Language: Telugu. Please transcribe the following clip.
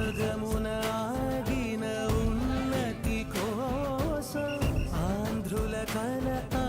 సగమున ఆగిన ఉన్నతి కోసం ఆంధ్రుల కలత